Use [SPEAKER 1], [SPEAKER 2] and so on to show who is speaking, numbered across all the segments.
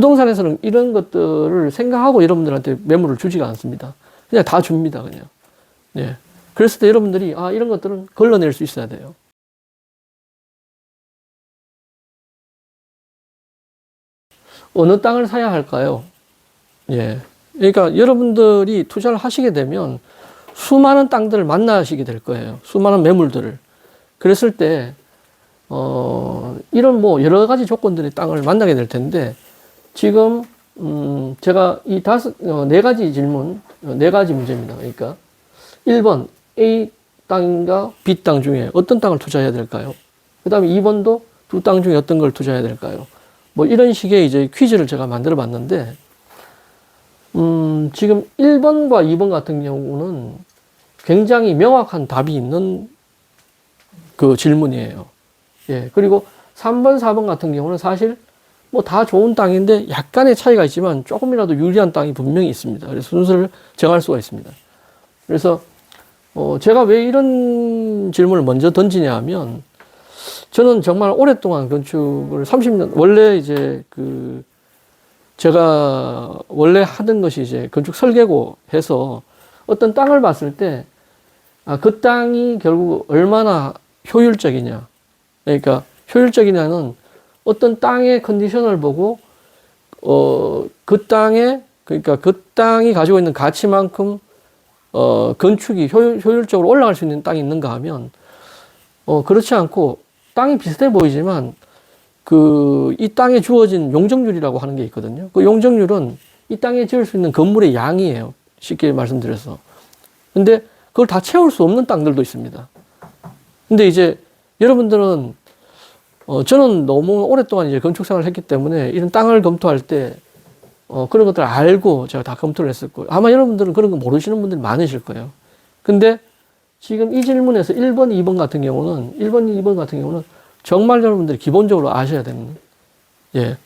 [SPEAKER 1] 부동산에서는 이런 것들을 생각하고 여러분들한테 매물을 주지가 않습니다. 그냥 다 줍니다, 그냥. 예. 그랬을 때 여러분들이, 아, 이런 것들은 걸러낼 수 있어야 돼요. 어느 땅을 사야 할까요? 예. 그러니까 여러분들이 투자를 하시게 되면 수많은 땅들을 만나시게 될 거예요. 수많은 매물들을. 그랬을 때, 어, 이런 뭐 여러 가지 조건들의 땅을 만나게 될 텐데, 지금, 음, 제가 이 다섯, 어, 네 가지 질문, 어, 네 가지 문제입니다. 그러니까, 1번, A 땅인가 B 땅 중에 어떤 땅을 투자해야 될까요? 그 다음에 2번도 두 땅 중에 어떤 걸 투자해야 될까요? 뭐 이런 식의 이제 퀴즈를 제가 만들어 봤는데, 음, 지금 1번과 2번 같은 경우는 굉장히 명확한 답이 있는 그 질문이에요. 예. 그리고 3번, 4번 같은 경우는 사실 뭐 다 좋은 땅인데 약간의 차이가 있지만 조금이라도 유리한 땅이 분명히 있습니다. 그래서 순서를 정할 수가 있습니다. 그래서 어, 제가 왜 이런 질문을 먼저 드냐 하면 저는 정말 오랫동안 건축을 30년, 원래 이제 그 제가 원래 하던 것이 이제 건축 설계고 해서 어떤 땅을 봤을 때, 아, 그 땅이 결국 얼마나 효율적이냐. 그러니까 효율적이냐는 어떤 땅의 컨디션을 보고, 어, 그 땅에, 그러니까 그 땅이 가지고 있는 가치만큼, 어, 건축이 효율, 효율적으로 올라갈 수 있는 땅이 있는가 하면, 어, 그렇지 않고 땅이 비슷해 보이지만 그 이 땅에 주어진 용적률이라고 하는 게 있거든요. 그 용적률은 이 땅에 지을 수 있는 건물의 양이에요. 쉽게 말씀드려서. 근데 그걸 다 채울 수 없는 땅들도 있습니다. 근데 이제 여러분들은 어 저는 너무 오랫동안 이제 건축 생활을 했기 때문에 이런 땅을 검토할 때 어 그런 것들을 알고 제가 다 검토를 거예요. 아마 여러분들은 그런 거 모르시는 분들이 많으실 거예요. 근데 지금 이 질문에서 1번, 2번 같은 경우는 1번, 2번 같은 경우는 정말 여러분들이 기본적으로 아셔야 되는 예.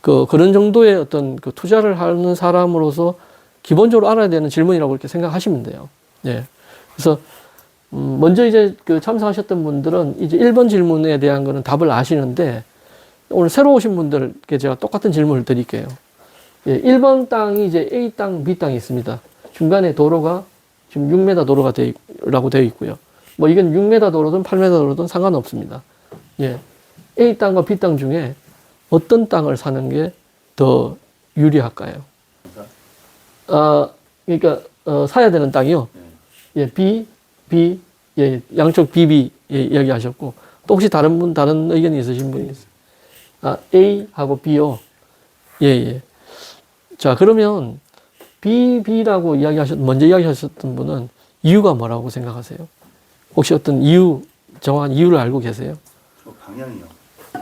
[SPEAKER 1] 그 그런 정도의 어떤 그 투자를 하는 사람으로서 기본적으로 알아야 되는 질문이라고 이렇게 생각하시면 돼요. 예. 그래서 음, 먼저 이제 그 참석하셨던 분들은 이제 1번 질문에 대한 거는 답을 아시는데 오늘 새로 오신 분들께 제가 똑같은 질문을 드릴게요. 예, 1번 땅이 이제 A 땅, B 땅이 있습니다. 중간에 도로가 지금 6m 도로가 되, 라고 되어 있고요. 뭐 이건 6m 도로든 8m 도로든 상관없습니다. 예. A 땅과 B 땅 중에 어떤 땅을 사는 게 더 유리할까요? 아, 그러니까 어, 사야 되는 땅이요. 예, B, B, 예, 양쪽 B, B 예, 이야기하셨고 또 혹시 다른 분 다른 의견이 있으신 분이 있어요? 아, A 하고 B요. 예, 예. 자, 그러면 B, B라고 이야기하셨, 먼저 이야기하셨던 분은 이유가 뭐라고 생각하세요? 혹시 어떤 이유, 정확한 이유를 알고 계세요?
[SPEAKER 2] 저 방향이요.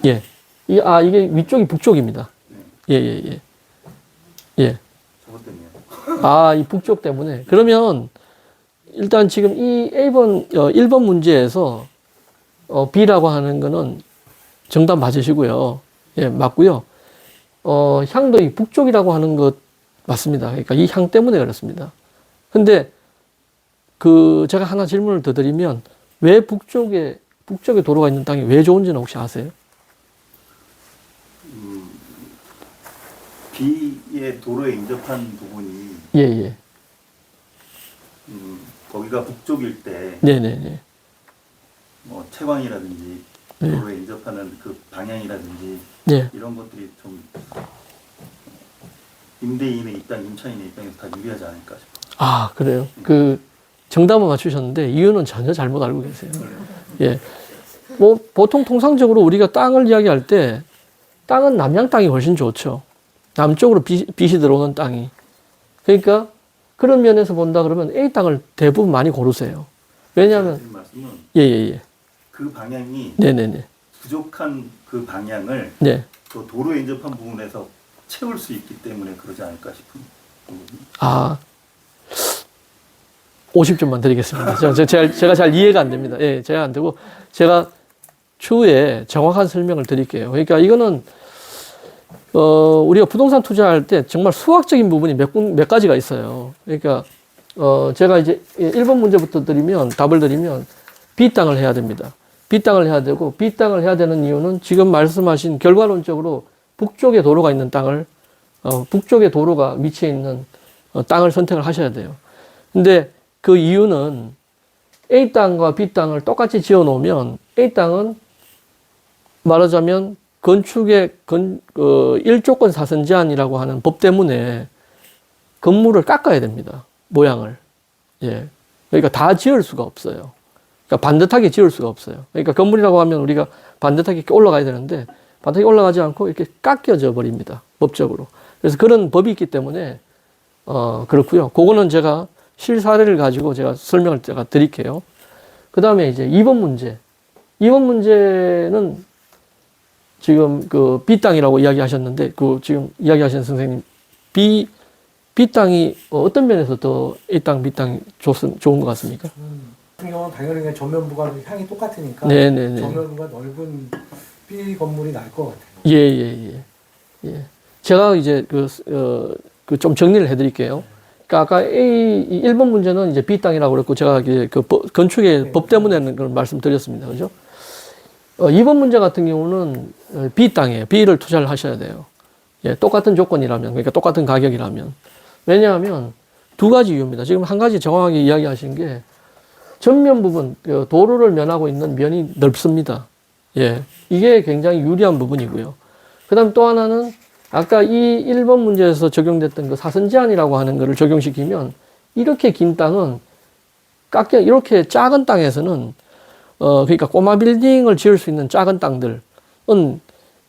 [SPEAKER 1] 예. 이, 아, 이게 위쪽이 북쪽입니다. 예, 예, 예. 예.
[SPEAKER 2] 저것 때문에요.
[SPEAKER 1] 아, 이 북쪽 때문에. 그러면 일단 지금 이 A번, 어, 1번 문제에서 어, B라고 하는 거는 정답 맞으시고요. 예, 맞고요. 어, 향도 이 북쪽이라고 하는 것 맞습니다. 그러니까 이 향 때문에 그렇습니다. 근데 그 제가 하나 질문을 더 드리면 왜 북쪽에 북쪽에 도로가 있는 땅이 왜 좋은지는 혹시 아세요?
[SPEAKER 2] 음, B의 도로에 인접한 부분이
[SPEAKER 1] 예, 예.
[SPEAKER 2] 음, 거기가 북쪽일 때
[SPEAKER 1] 네, 네, 네.
[SPEAKER 2] 뭐 채광이라든지
[SPEAKER 1] 네.
[SPEAKER 2] 도로에 인접하는 그 방향이라든지
[SPEAKER 1] 네.
[SPEAKER 2] 이런 것들이 좀 임대인의 입장, 임차인의 입장에서 다 유리하지 않을까 싶어요.
[SPEAKER 1] 아, 그래요? 그, 정답은 맞추셨는데, 이유는 전혀 잘못 알고 계세요. 예. 뭐, 보통 통상적으로 우리가 땅을 이야기할 때, 땅은 남양 땅이 훨씬 좋죠. 남쪽으로 빛, 빛이 들어오는 땅이. 그러니까, 그런 면에서 본다 그러면 A 땅을 대부분 많이 고르세요. 왜냐하면,
[SPEAKER 2] 말씀은
[SPEAKER 1] 예, 예, 예.
[SPEAKER 2] 그 방향이
[SPEAKER 1] 네네네.
[SPEAKER 2] 부족한 그 방향을
[SPEAKER 1] 네.
[SPEAKER 2] 그 도로에 인접한 부분에서 채울 수 있기 때문에 그러지 않을까 싶은 부분이.
[SPEAKER 1] 아, 50점만 드리겠습니다. 제가, 제가, 제가 잘 이해가 안 됩니다. 예, 제가 안 되고, 제가 추후에 정확한 설명을 드릴게요. 그러니까 이거는, 어, 우리가 부동산 투자할 때 정말 수학적인 부분이 몇, 군- 몇 가지가 있어요. 그러니까, 어, 제가 이제 1번 문제부터 드리면, 답을 드리면, B 땅을 해야 됩니다. B 땅을 해야 되고, B 땅을 해야 되는 이유는 지금 말씀하신 결과론적으로 북쪽에 도로가 있는 땅을 어, 북쪽에 도로가 위치해 있는 어, 땅을 선택을 하셔야 돼요. 근데 그 이유는 A 땅과 B 땅을 똑같이 지어 놓으면 A 땅은 말하자면 건축의 건, 어, 일조권 사선 제한이라고 하는 법 때문에 건물을 깎아야 됩니다. 모양을. 예. 그러니까 다 지을 수가 없어요. 그러니까 반듯하게 지을 수가 없어요. 그러니까 건물이라고 하면 우리가 반듯하게 이렇게 올라가야 되는데 반듯하게 올라가지 않고 이렇게 깎여져 버립니다. 법적으로. 그래서 그런 법이 있기 때문에 어, 그렇고요. 그거는 제가 실사례를 가지고 제가 설명을 제가 드릴게요. 그 다음에 이제 2번 문제. 2번 문제는 지금 그 B 땅이라고 이야기하셨는데 그 지금 이야기하신 선생님 B B 땅이 어떤 면에서 더 A 땅, B 땅이 좋, 좋은 것 같습니까?
[SPEAKER 3] 같은 경우는 당연히 전면부가 향이 똑같으니까
[SPEAKER 1] 네네네.
[SPEAKER 3] 전면부가 넓은 B 건물이 나을 것 같아요.
[SPEAKER 1] 예, 예, 예. 예. 제가 이제 그, 어, 그좀 정리를 해드릴게요. 그러니까 아까 A, 이 1번 문제는 이제 B 땅이라고 그랬고, 제가 이제 그 법- 건축의
[SPEAKER 3] 네.
[SPEAKER 1] 법 때문에 그걸 말씀드렸습니다. 그죠? 어, 2번 문제 같은 경우는 어, B 땅이에요. B를 투자를 하셔야 돼요. 예, 똑같은 조건이라면, 그러니까 똑같은 가격이라면. 왜냐하면 두 가지 이유입니다. 지금 한 가지 정확하게 이야기하신 게 전면 부분, 그 도로를 면하고 있는 면이 넓습니다. 예, 이게 굉장히 유리한 부분이고요. 그 다음 또 하나는 아까 이 1번 문제에서 적용됐던 그 사선 제한이라고 하는 거를 적용시키면 이렇게 긴 땅은 깎여, 이렇게 작은 땅에서는 어, 그러니까 꼬마 빌딩을 지을 수 있는 작은 땅들은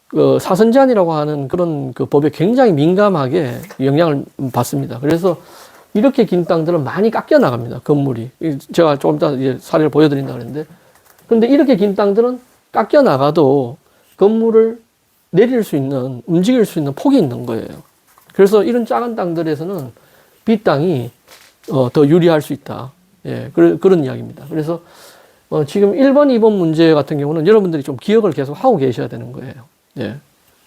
[SPEAKER 1] 그 사선 제한이라고 하는 그런 그 법에 굉장히 민감하게 영향을 받습니다. 그래서 이렇게 긴 땅들은 많이 깎여 나갑니다. 건물이. 이 제가 조금 이따 이제 사례를 보여드린다 그랬는데 근데 이렇게 긴 땅들은 깎여 나가도 건물을 내릴 수 있는, 움직일 수 있는 폭이 있는 거예요. 그래서 이런 작은 땅들에서는 B 땅이 어, 더 유리할 수 있다. 예, 그런, 그런 이야기입니다. 그래서 어, 지금 1번, 2번 문제 같은 경우는 여러분들이 좀 기억을 계속 하고 계셔야 되는 거예요. 예.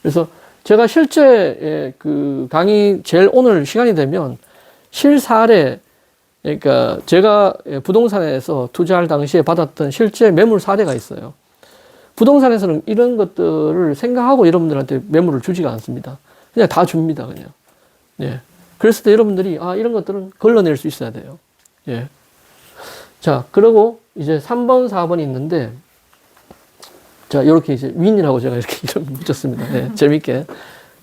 [SPEAKER 1] 그래서 제가 실제 예, 그 강의 제일 오늘 시간이 되면 실사례 그러니까 제가 예, 부동산에서 투자할 당시에 받았던 실제 매물 사례가 있어요. 부동산에서는 이런 것들을 생각하고 여러분들한테 매물을 주지가 않습니다. 그냥 다 줍니다, 그냥. 예. 그랬을 때 여러분들이, 아, 이런 것들은 걸러낼 수 있어야 돼요. 예. 자, 그리고 이제 3번, 4번이 있는데, 자, 이렇게 이제 윈이라고 제가 이렇게 이름 붙였습니다. 예, 재밌게.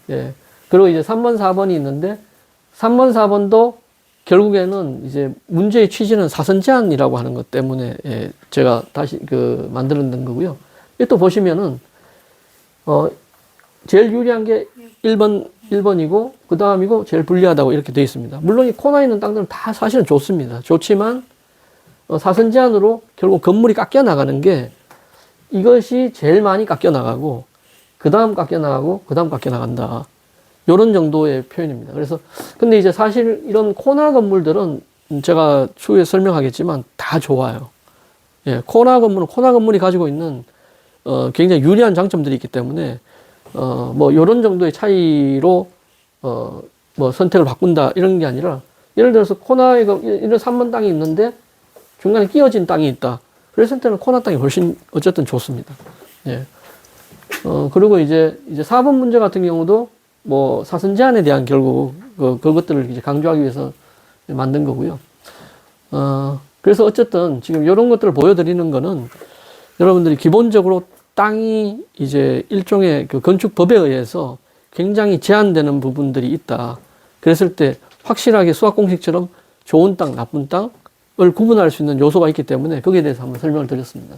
[SPEAKER 1] 예. 그리고 이제 3번, 4번이 있는데, 3번, 4번도 결국에는 이제 문제의 취지는 사선 제한이라고 하는 것 때문에 예, 제가 다시 그 만들어낸 거고요. 이또 보시면은 어 제일 유리한 게 1번 1번이고 그 다음이고 제일 불리하다고 이렇게 되어 있습니다. 물론 이 코너에 있는 땅들은 다 사실은 좋습니다. 좋지만 어, 사선 제한으로 결국 건물이 깎여 나가는 게 이것이 제일 많이 깎여 나가고 그 다음 깎여 나가고 그 다음 깎여 나간다. 요런 정도의 표현입니다. 그래서 근데 이제 사실 이런 코너 건물들은 제가 추후에 설명하겠지만 다 좋아요. 예, 코너 건물은 코너 건물이 가지고 있는 어, 굉장히 유리한 장점들이 있기 때문에 어, 뭐 요런 정도의 차이로 어, 뭐 선택을 바꾼다 이런 게 아니라 예를 들어서 코너에 그 이런 3번 땅이 있는데 중간에 끼어진 땅이 있다. 그랬을 때는 코너 땅이 훨씬 어쨌든 좋습니다. 예. 어, 그리고 이제, 이제 4번 문제 같은 경우도 뭐 사선 제한에 대한 결국 그, 그것들을 이제 강조하기 위해서 만든 거고요. 어, 그래서 어쨌든 지금 이런 것들을 보여드리는 거는 여러분들이 기본적으로 땅이 이제 일종의 그 건축법에 의해서 굉장히 제한되는 부분들이 있다. 그랬을 때 확실하게 수학 공식처럼 좋은 땅, 나쁜 땅을 구분할 수 있는 요소가 있기 때문에 거기에 대해서 한번 설명을 드렸습니다.